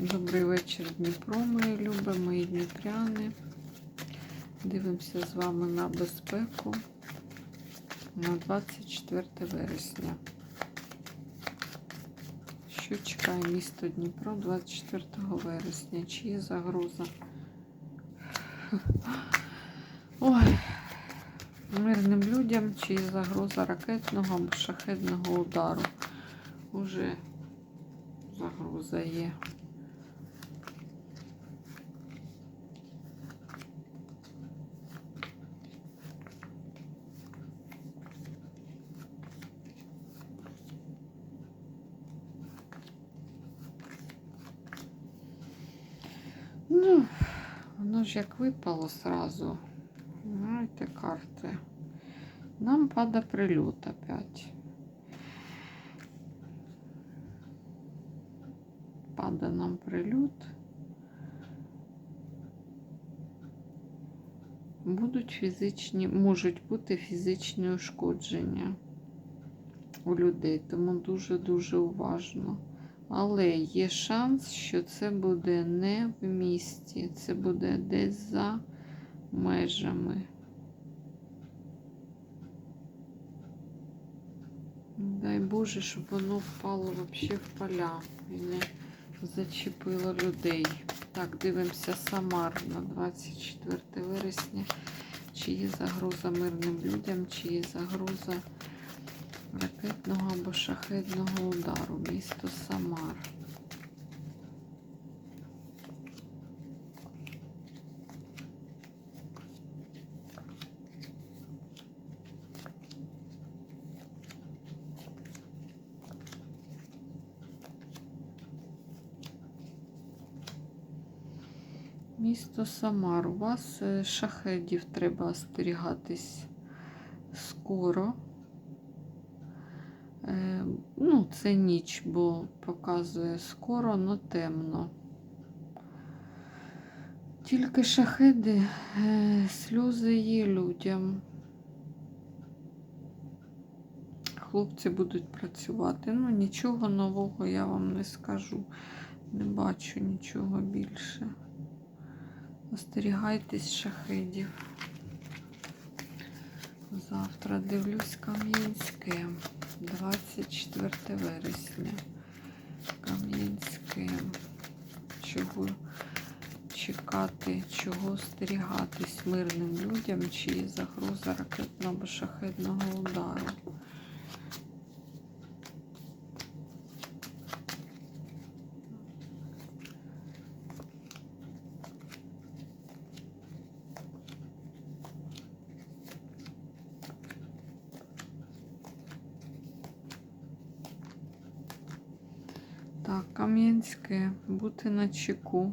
Добрий вечір, Дніпро, мої любі, мої дніпряни. Дивимося з вами на безпеку на 24 вересня. Що чекає місто Дніпро 24 вересня? Чи є загроза? Ой, мирним людям, чи є загроза ракетного або шахедного удару? Уже загроза є. Ну, воно ж як випало сразу. Знаєте, карти. Нам пада прильот опять. Пада нам прильот. Будуть фізичні, можуть бути фізичні ушкодження у людей, тому дуже-дуже уважно. Але є шанс, що це буде не в місті, це буде десь за межами. Дай Боже, щоб воно впало взагалі в поля і не зачепило людей. Так, дивимося Самар на 24 вересня. Чи є загроза мирним людям, чи є загроза ракетного або шахедного удару. Місто Самар. Місто Самар. У вас е, шахедів треба остерігатись скоро. Е, Ну, це ніч, бо показує скоро, но темно. Тільки шахеди, е, сльози є людям. Хлопці будуть працювати. Ну, нічого нового я вам не скажу. Не бачу нічого більше. Остерігайтесь шахедів. Завтра дивлюсь Кам'янське. 24 вересня. Кам'янське. Чого чекати, чого остерігатись мирним людям, чи є загроза ракетного або шахетного удару. Кам'янське, бути на чеку.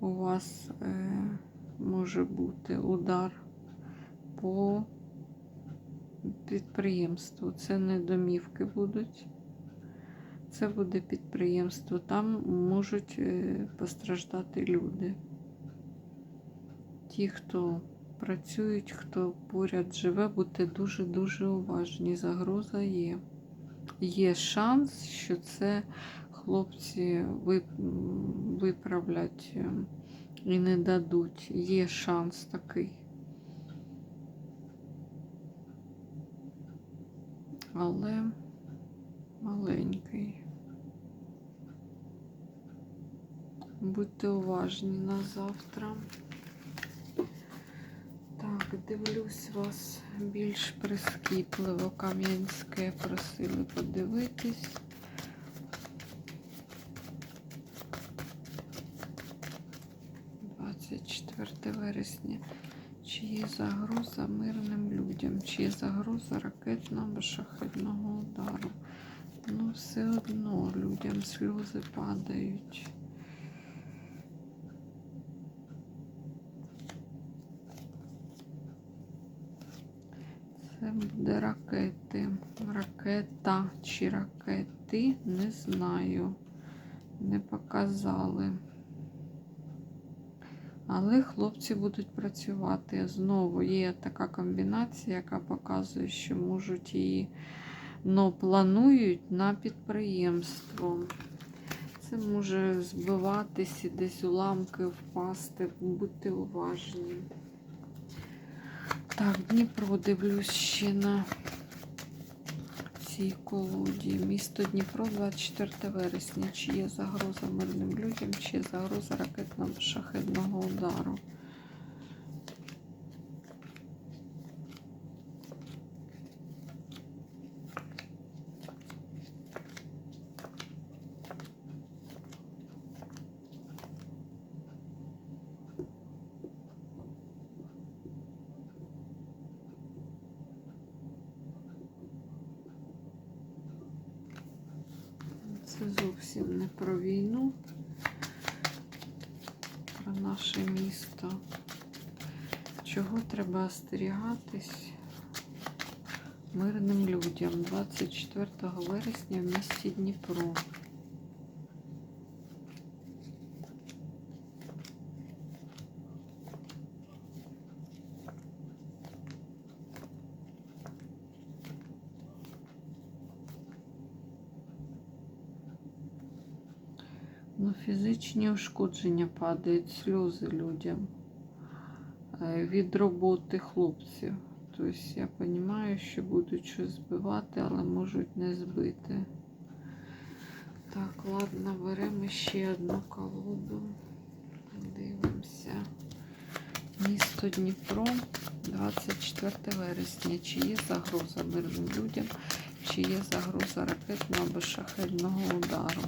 У вас е, може бути удар по підприємству. Це не домівки будуть. Це буде підприємство. Там можуть е, постраждати люди. Ті, хто працюють, хто поряд живе, будьте дуже-дуже уважні. Загроза є є шанс, що це хлопці виправлять е, і не дадуть. Є шанс такий. Але маленький. Будьте уважні на завтра. Дивлюсь вас більш прискіпливо. Кам'янське просили подивитись. Четверте вересня. Чи є загроза мирним людям? Чи є загроза ракетного шахетного удару? Ну, все одно людям сльози падають. Це буде ракети. Ракета чи ракети, не знаю. Не показали. Але хлопці будуть працювати. Знову є така комбінація, яка показує, що можуть її, но планують на підприємство. Це може збиватись і десь уламки впасти. Будьте уважні. Так, Дніпро дивлюсь ще на цій колоді. Місто Дніпро, 24 вересня. Чи є загроза мирним людям, чи є загроза ракетно-шахетного удару. Це зовсім не про війну, про наше місто. Чого треба остерігатись мирним людям 24 вересня в місті Дніпро. Ну, фізичні ушкодження падають, сльози людям е, від роботи хлопців. Тобто я розумію, що будуть щось збивати, але можуть не збити. Так, ладно, беремо ще одну колоду. Дивимося. Місто Дніпро, 24 вересня. Чи є загроза мирним людям, чи є загроза ракетного або шахедного удару?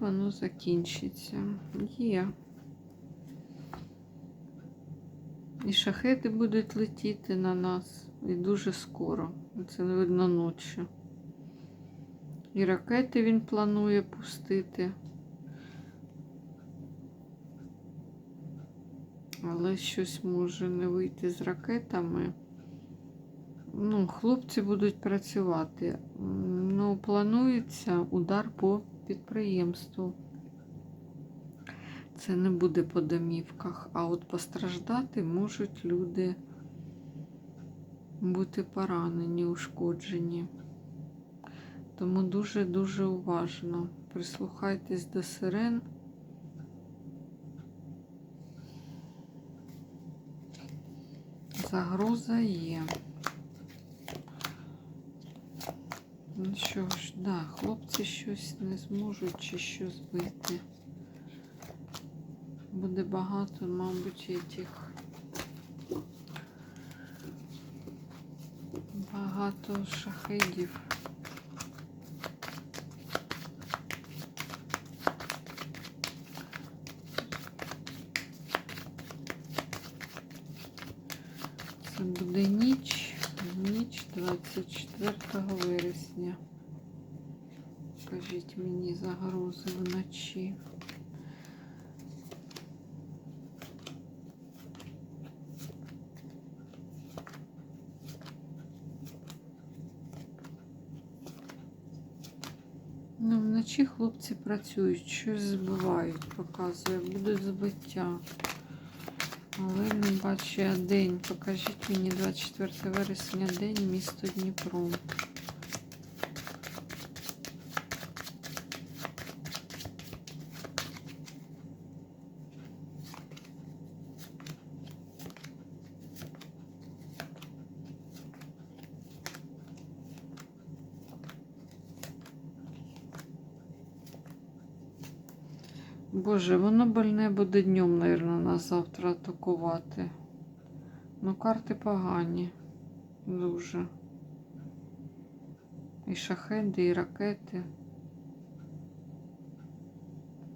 Воно закінчиться? Є. І шахети будуть летіти на нас і дуже скоро. Це не видно ночі. І ракети він планує пустити. Але щось може не вийти з ракетами. Ну, хлопці будуть працювати. Ну, планується удар по підприємству. Це не буде по домівках, а от постраждати можуть люди бути поранені, ушкоджені. Тому дуже-дуже уважно прислухайтесь до сирен. Загроза є. Ну що ж, да, хлопці щось не зможуть чи що збити. Буде багато, мабуть, этих багато шахедів. Це буде ніч 24 вересня. Скажіть мені загрози вночі. Ну, вночі хлопці працюють, щось збивають, показує, будуть збиття. Але не бачу я день. Покажіть мені 24 вересня день, місто Дніпро. Боже, воно больне буде днем, мабуть, нас завтра атакувати. Ну, карти погані. Дуже. І шахеди, і ракети.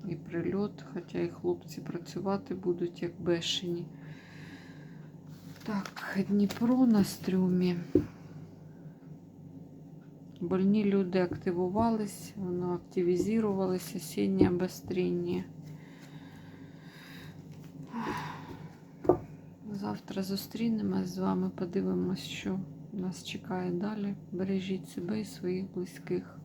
І прильот, хоча і хлопці працювати будуть як бешені. Так, Дніпро на стрюмі. Больні люди активувались, воно активізувалось, осіннє обострення. Завтра зустрінемось з вами, подивимось, що нас чекає далі. Бережіть себе і своїх близьких.